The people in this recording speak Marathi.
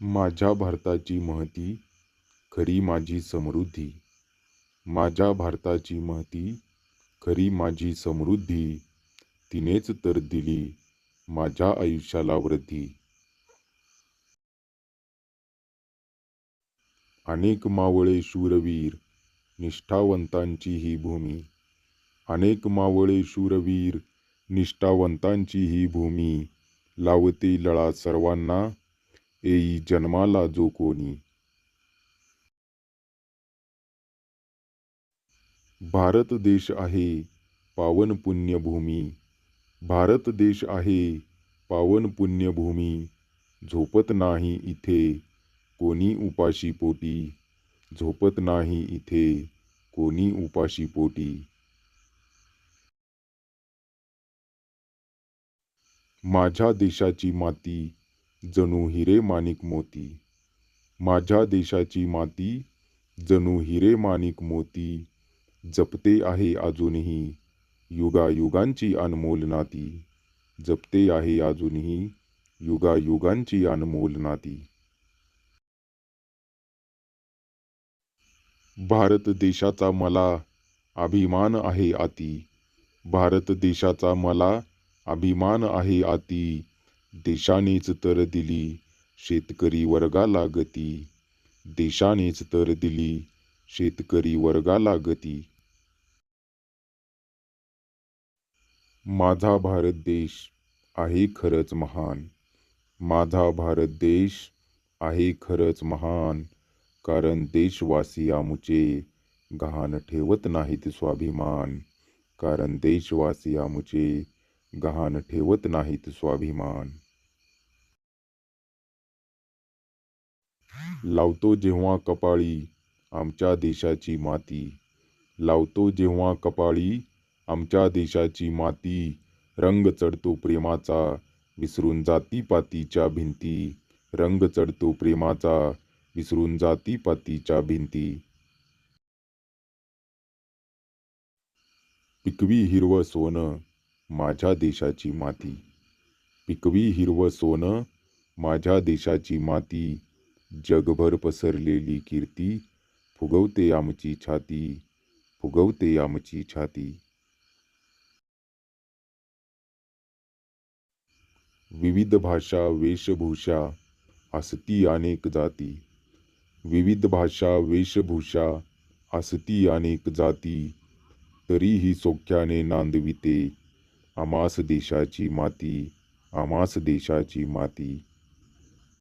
माझ्या भारताची महती खरी माझी समृद्धी. माझ्या भारताची महती खरी माझी समृद्धी. तिनेच तर दिली माझ्या आयुष्याला वृद्धी. अनेक मावळे शूरवीर निष्ठावंतांची ही भूमी. अनेक मावळे शूरवीर निष्ठावंतांची ही भूमी. लावते लळा सर्वांना येई जन्माला जो कोणी. भारत देश आहे पावन पुण्यभूमी. भारत देश आहे पावन पुण्यभूमी. झोपत नाही इथे कोणी उपाशी पोटी. झोपत नाही इथे कोणी उपाशी पोटी. माझ्या देशाची माती जणू हिरे माणिक मोती. माझ्या देशाची माती जणू हिरे माणिक मोती. जपते आहे अजूनही युगायुगांची अनमोल नाती. जपते आहे अजूनही युगायुगांची अनमोल नाती. भारत देशाचा मला अभिमान आहे आती भारत देशाचा मला अभिमान आहे आती देशानेच तर दिली शेतकरी वर्गाला गती देशानेच तर दिली शेतकरी वर्गाला गती माझा भारत देश आहे खरंच महान. माझा भारत देश आहे खरंच महान. कारण देशवासी आमुचे गहाण ठेवत नाहीत स्वाभिमान. कारण देशवासी आमुचे गहाण ठेवत नाहीत स्वाभिमान. लावतो जेव्हा कपाळी आमच्या देशाची माती. लावतो जेव्हा कपाळी आमच्या देशाची माती. रंग चढतो प्रेमाचा विसरून जाती पातीच्या भिंती. रंग चढतो प्रेमाचा विसरून जाती पातीच्या भिंती. पिकवी हिरवं सोनं माझ्या देशाची माती. पिकवी हिरवं सोनं माझ्या देशाची माती. जगभर पसरलेली कीर्ती फुगवते आमची छाती फुगवते आमची छाती. विविध भाषा वेशभूषा असती अनेक जाती. विविध भाषा वेशभूषा असती अनेक जाती. तरीही सोख्याने नांदविते. आमास देशाची माती आमास देशाची माती.